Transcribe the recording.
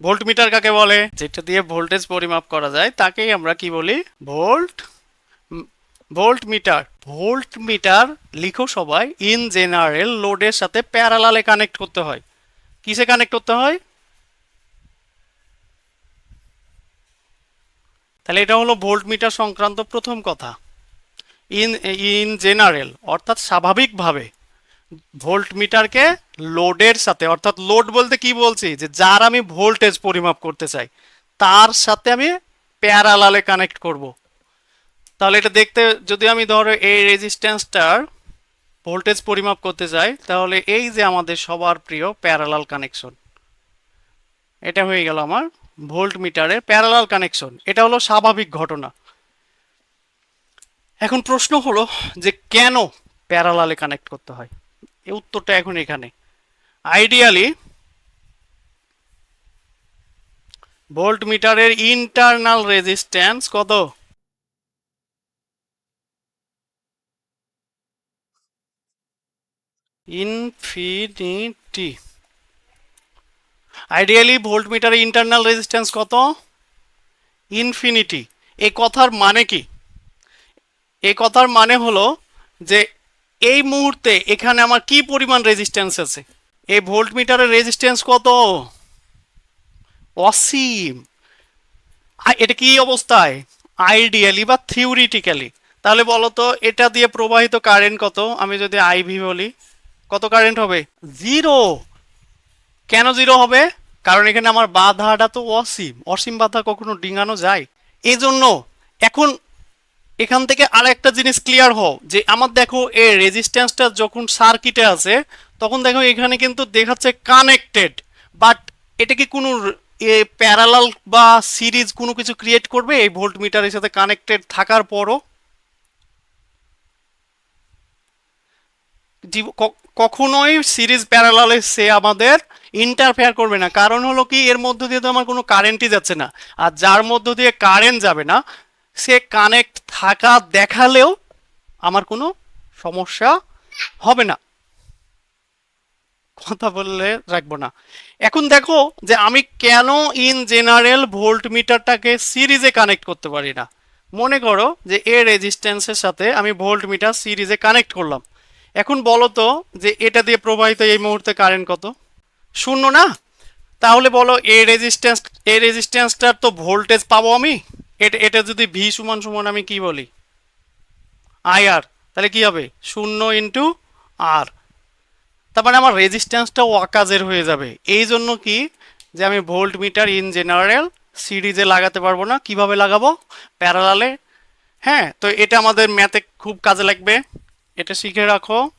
Volt metre কাকে বলে? যেটা দিয়ে ভোল্টেজ পরিমাপ করা যায় তাকেই আমরা কি বলি? Volt voltmeter voltmeter লিখো সবাই ইন জেনারেল লোডের সাথে প্যারালালে কানেক্ট করতে হয়। কিসে কানেক্ট করতে হয়? তাহলে এটা হলো ভোল্ট মিটার সংক্রান্ত প্রথম কথা। ইন ইন জেনারেল অর্থাৎ স্বাভাবিকভাবে ভোল্ট মিটারকে লোডের সাথে, অর্থাৎ লোড বলতে কি বলছি? যে যার আমি ভোল্টেজ পরিমাপ করতে চাই, তার সাথে আমি প্যারালালে কানেক্ট করব। তাহলে এটা দেখতে, যদি আমি ধরো এই রেজিস্ট্যান্সটার ভোল্টেজ পরিমাপ করতে চাই, তাহলে এই যে আমাদের সবার প্রিয় প্যারালাল কানেকশন এটা হয়ে গেল আমার ভোল্ট মিটারের প্যারালাল কানেকশন এটা হলো স্বাভাবিক ঘটনা। এখন প্রশ্ন হলো যে কেন প্যারালালে কানেক্ট করতে হয়? এই উত্তরটা এখন এখানে। আইডিয়ালি ভোল্ট মিটারের ইন্টারনাল রেজিস্ট্যান্স কত? ইনফিনিটি আইডিয়ালি ভোল্ট মিটারের ইন্টারনাল রেজিস্ট্যান্স কত? ইনফিনিটি এ কথার মানে কি? এ কথার মানে হলো যে এই মুহূর্তে এখানে আমার কি পরিমাণ রেজিস্ট্যান্স আছে? এই ভোল্ট মিটারের রেজিস্ট্যান্স কত? অসীম। এটা কি অবস্থায়? আইডিয়ালি বা থিওরিটিক্যালি তাহলে বলো তো এটা দিয়ে প্রবাহিত কারেন্ট কত? আমি যদি আইভি বলি, কত কারেন্ট হবে? জিরো কেন জিরো হবে? কারণ এখানে আমার বাধাটা তো অসীম। অসীম বাধা কখনো ডিঙানো যায়। এই জন্য এখন এখান থেকে আর একটা জিনিস ক্লিয়ার হও, যে আমার দেখো, এই রেজিস্ট্যান্সটা যখন সার্কিটে আছে তখন দেখো এখানে কিন্তু দেখাচ্ছে কানেক্টেড বাট এটা কি কোনো প্যারালাল বা সিরিজ কোনো কিছু ক্রিয়েট করবে? এই ভোল্ট মিটারের সাথে কানেক্টেড থাকার পরও? কখনোই সিরিজ প্যারালালে সে আমাদের ইন্টারফেয়ার করবে না। কারণ হলো কি, এর মধ্য দিয়ে তো আমার কোনো কারেন্টই যাচ্ছে না। আর যার মধ্য দিয়ে কারেন্ট যাবে না, সে কানেক্ট থাকা দেখালেও আমার কোনো সমস্যা হবে না। কথা বললে রাখব না। এখন দেখো যে আমি কেন ইন জেনারেল ভোল্ট মিটারটাকে সিরিজে কানেক্ট করতে পারি না? মনে করো যে এ রেজিস্ট্যান্সের সাথে আমি ভোল্ট মিটার সিরিজে কানেক্ট করলাম। এখন বলো তো যে এটা দিয়ে প্রবাহিত এই মুহূর্তে কারেন্ট কত? শূন্য না? তাহলে বলো এ রেজিস্ট্যান্স এ রেজিস্ট্যান্সটার তো ভোল্টেজ পাবো আমি? এটা এটা যদি ভি সমান সমান আমি কি বলি? আই আর তাহলে কি হবে? শূন্য ইন্টু আর তার মানে আমার রেজিস্ট্যান্সটাও অকাজের হয়ে যাবে। এই জন্য কি? যে আমি ভোল্ট মিটার ইন জেনারেল সিরিজে লাগাতে পারব না। কীভাবে লাগাবো? প্যারালালে হ্যাঁ তো এটা আমাদের ম্যাথে খুব কাজে লাগবে। এটা শিখে রাখো।